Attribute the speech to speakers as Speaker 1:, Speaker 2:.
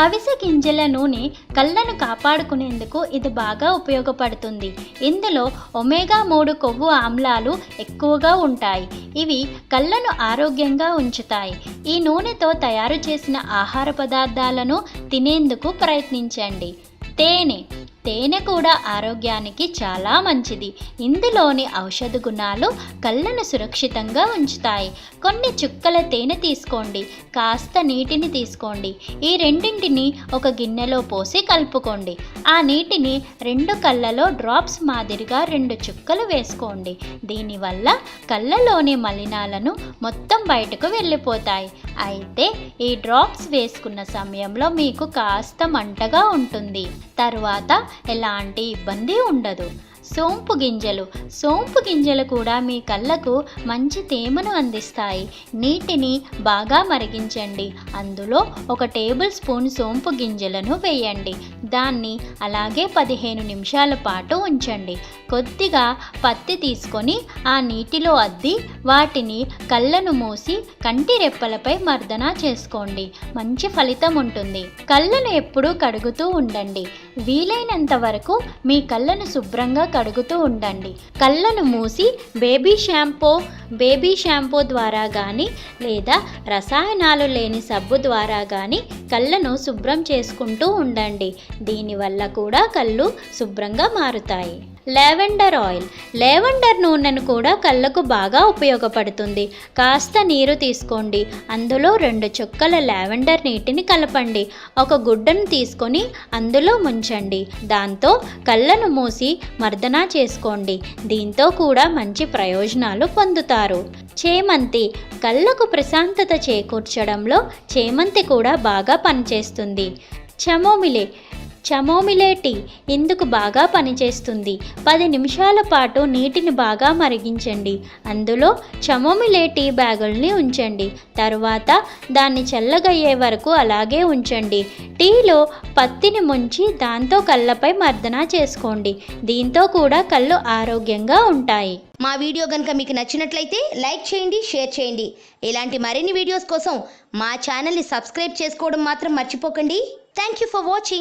Speaker 1: అవిసె గింజల నూనె కళ్ళను కాపాడుకునేందుకు ఇది బాగా ఉపయోగపడుతుంది. ఇందులో ఒమేగా మూడు కొవ్వు ఆమ్లాలు ఎక్కువగా ఉంటాయి. ఇవి కళ్ళను ఆరోగ్యంగా ఉంచుతాయి. ఈ నూనెతో తయారు చేసిన ఆహార పదార్థాలను తినేందుకు ప్రయత్నించండి. తేనె తేనె కూడా ఆరోగ్యానికి చాలా మంచిది. ఇందులోని ఔషధ గుణాలు కళ్ళను సురక్షితంగా ఉంచుతాయి. కొన్ని చుక్కల తేనె తీసుకోండి. కాస్త నీటిని తీసుకోండి. ఈ రెండింటిని ఒక గిన్నెలో పోసి కలుపుకోండి. ఆ నీటిని రెండు కళ్ళలో డ్రాప్స్ మాదిరిగా రెండు చుక్కలు వేసుకోండి. దీనివల్ల కళ్ళలోని మలినాలను మొత్తం బయటకు వెళ్ళిపోతాయి. అయితే ఈ డ్రాప్స్ వేసుకున్న సమయంలో మీకు కాస్త మంటగా ఉంటుంది. తర్వాత ఎలాంటి ఇబ్బంది ఉండదు. సోంపు గింజలు. సోంపు గింజలు కూడా మీ కళ్ళకు మంచి తేమను అందిస్తాయి. నీటిని బాగా మరిగించండి. అందులో ఒక టేబుల్ స్పూన్ సోంపు గింజలను వేయండి. దాన్ని అలాగే పదిహేను నిమిషాల పాటు ఉంచండి. కొద్దిగా పత్తి తీసుకొని ఆ నీటిలో అద్ది వాటిని కళ్ళను మూసి కంటి రెప్పలపై మర్దన చేసుకోండి. మంచి ఫలితం ఉంటుంది. కళ్ళను ఎప్పుడూ కడుగుతూ ఉండండి. వీలైనంత వరకు మీ కళ్ళను శుభ్రంగా కడుగుతూ ఉండండి. కళ్ళను మూసి బేబీ షాంపూ బేబీ షాంపూ ద్వారా కానీ లేదా రసాయనాలు లేని సబ్బు ద్వారా కానీ కళ్ళను శుభ్రం చేసుకుంటూ ఉండండి. దీనివల్ల కూడా కళ్ళు శుభ్రంగా మారుతాయి. Lavender oil. లెవెండర్ నూనెను కూడా కళ్ళకు బాగా ఉపయోగపడుతుంది. కాస్త నీరు తీసుకోండి. అందులో రెండు చుక్కల లావెండర్ నీటిని కలపండి. ఒక గుడ్డను తీసుకొని అందులో ముంచండి. దాంతో కళ్ళను మూసి మర్దన చేసుకోండి. దీంతో కూడా మంచి ప్రయోజనాలు పొందుతారు. చేమంతి. కళ్ళకు ప్రశాంతత చేకూర్చడంలో చేమంతి కూడా బాగా పనిచేస్తుంది. చమోమిలే. చమోమిలే టీ ఇందుకు బాగా పనిచేస్తుంది? పది నిమిషాల పాటు నీటిని బాగా మరిగించండి. అందులో చమోమిలే టీ బ్యాగుల్ని ఉంచండి. తరువాత దాన్ని చల్లగయ్యే వరకు అలాగే ఉంచండి. టీలో పత్తిని ముంచి దాంతో కళ్ళపై మర్దన చేసుకోండి. దీంతో కూడా కళ్ళు ఆరోగ్యంగా ఉంటాయి.
Speaker 2: మా వీడియో కనుక మీకు నచ్చినట్లయితే లైక్ చేయండి షేర్ చేయండి. ఇలాంటి మరిన్ని వీడియోస్ కోసం మా ఛానల్ని సబ్స్క్రైబ్ చేసుకోవడం మాత్రం మర్చిపోకండి. Thank you for watching.